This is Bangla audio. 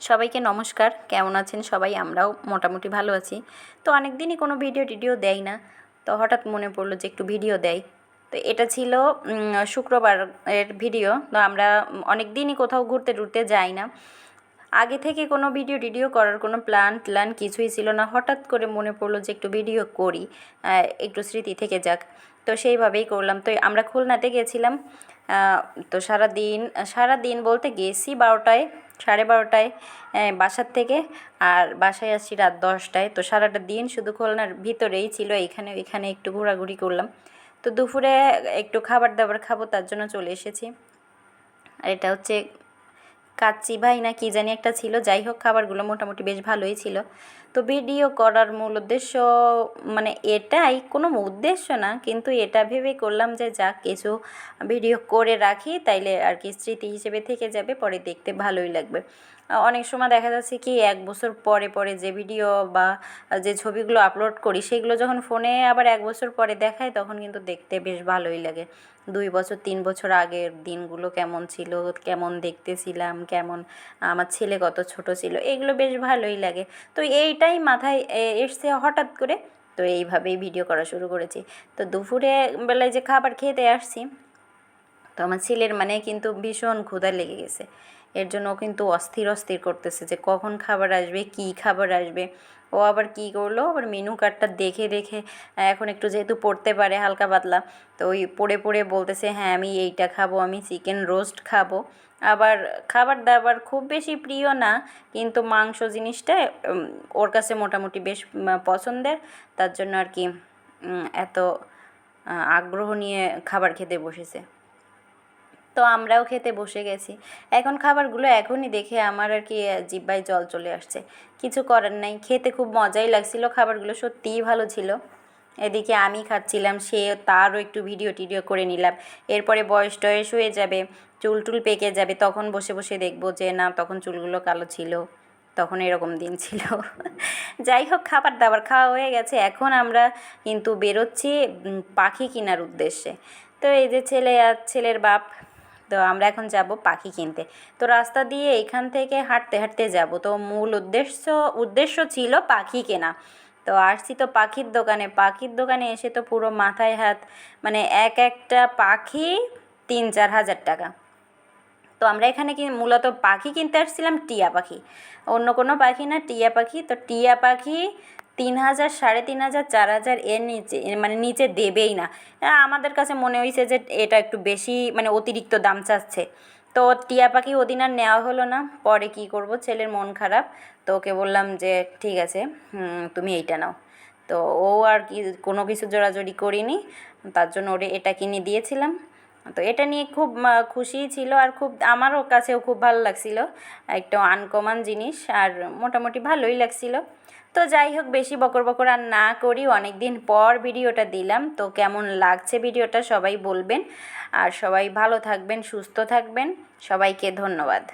সবাইকে নমস্কার। কেমন আছেন সবাই? আমরাও মোটামুটি ভালো আছি। তো অনেক দিনই কোনো ভিডিও টিডিও দেয় না। তো হঠাৎ মনে পড়ল যে একটু ভিডিও দেয় তো এটা ছিল উম, শুক্রবার এর ভিডিও। তো আমরা অনেক দিনই কোথাও ঘুরতে টুরতে যাই না। আগে থেকে কোনো ভিডিও টিডিও করার কোনো প্ল্যান ট্ল্যান কিছুই ছিল না। হঠাৎ করে মনে পড়ল যে একটু ভিডিও করি একটু স্মৃতি থেকে যাক। তো সেইভাবেই করলাম। তো আমরা খুলনাতে গেছিলাম। তো সারা দিন সারা দিন বলতে গেছি বারোটায়। সাড়ে বারোটায় বাসার থেকে। আর বাসায় আসছি রাত দশটায়। তো সারাটা দিন শুধু খুলনার ভিতরেই ছিল, এখানে এখানে একটু ঘোরাঘুরি করলাম। তো দুপুরে একটু খাবার দাবার খাব, তার জন্য চলে এসেছি। আর এটা হচ্ছে কাচ্চি ভাই না কি জানি একটা ছিল। যাই হোক, খাবারগুলো মোটামুটি বেশ ভালোই ছিল। তো ভিডিও করার মূল উদ্দেশ্য মানে এটাই কোনো উদ্দেশ্য না, কিন্তু এটা ভেবে করলাম যে যাক, কিছু ভিডিও করে রাখি, তাইলে আর কি স্মৃতি হিসেবে থেকে যাবে, পরে দেখতে ভালোই লাগবে। অনেক সময় দেখা যাচ্ছে কি, এক বছর পরে পরে যে ভিডিও বা যে ছবিগুলো আপলোড করি, সেগুলো যখন ফোনে আবার এক বছর পরে দেখায়, তখন কিন্তু দেখতে বেশ ভালোই লাগে। দুই বছর, তিন বছর আগের দিনগুলো কেমন ছিল, কেমন দেখতেছিলাম কেমন, আমার ছেলে কত ছোট ছিল, এগুলো বেশ ভালোই লাগে। তো এইটাই মাথায় এসছে হঠাৎ করে। তো এইভাবেই ভিডিও করা শুরু করেছি। তো দুপুরে বেলায় যে খাবার খেতে আসছি, তো আমার ছেলের মানে কিন্তু ভীষণ ক্ষুধা লেগে গেছে। এর জন্য কিন্তু অস্থির অস্থির করতেছে যে কখন খাবার আসবে, কি খাবার আসবে। ও আবার কী করল? আবার মেনু কার্ডটা দেখে দেখে এখন একটু যেহেতু পড়তে পারে হালকা পাতলা, তো ওই পড়ে পড়ে বলতেছে হ্যাঁ আমি এইটা খাব, আমি চিকেন রোস্ট খাব। আবার খাবার দাবার খুব বেশি প্রিয় না, কিন্তু মাংস জিনিসটা ওর কাছে মোটামুটি বেশ পছন্দের। তার জন্য আর কি এত আগ্রহ নিয়ে খাবার খেতে বসেছে। তো আমরাও খেতে বসে গেছি। এখন খাবারগুলো এখনই দেখে আমার আর কি আহ, জিহ্বায় জল চলে আসছে। কিছু করার নাই খেতে খুব মজাই লাগছিল খাবারগুলো সত্যিই ভালো ছিল। এদিকে আমি খাচ্ছিলাম সে তারও একটু ভিডিও টিডিও করে নিলাম। এরপরে বয়স টয়স হয়ে যাবে চুল টুল পেকে যাবে তখন বসে বসে দেখব যে না তখন চুলগুলো কালো ছিল তখন এরকম দিন ছিল। যাই হোক খাবার দাবার খাওয়া হয়ে গেছে এখন আমরা কিন্তু বেরোচ্ছি পাখি কেনার উদ্দেশ্যে। তো এই যে ছেলে আর ছেলের বাপ তো আমরা এখন যাব পাখি কিনতে। তো রাস্তা দিয়ে এখান থেকে হাঁটতে হাঁটতে যাব। তো মূল উদ্দেশ্য উদ্দেশ্য ছিল পাখি কেনা। তো আসছি তো পাখির দোকানে। পাখির দোকানে এসে তো পুরো মাথায় হাত মানে এক একটা পাখি তিন, চার হাজার টাকা। তো আমরা এখানে কি মূলত পাখি কিনতে আসছিলাম টিয়া পাখি। অন্য কোনো পাখি না, টিয়া পাখি। তো টিয়া পাখি তিন হাজার সাড়ে তিন হাজার চার হাজার এর নিচে মানে নিচে দেবেই না। আমাদের কাছে মনে হয়েছে যে এটা একটু বেশি মানে অতিরিক্ত দাম চাচ্ছে। তো টিয়া পাখি ওদিন আর নেওয়া হলো না, পরে কি করব? ছেলের মন খারাপ, তো ওকে বললাম যে, ঠিক আছে তুমি এইটা নাও। তো ও আর কি কোনো কিছু জোড়াজোড়ি করিনি, তার জন্য ওরে এটা কিনে দিয়েছিলাম। তো এটা নিয়ে খুব খুশিই ছিল আর খুব, আমারও কাছেও খুব ভালো লাগছিল। একটা আনকমন জিনিস, আর মোটামুটি ভালোই লাগছিল। তো যাই হোক, বেশি বকর বকর আর না করি। অনেক দিন পর ভিডিওটা দিলাম, তো কেমন লাগছে ভিডিওটা সবাই বলবেন। আর সবাই ভালো থাকবেন, সুস্থ থাকবেন। সবাইকে ধন্যবাদ।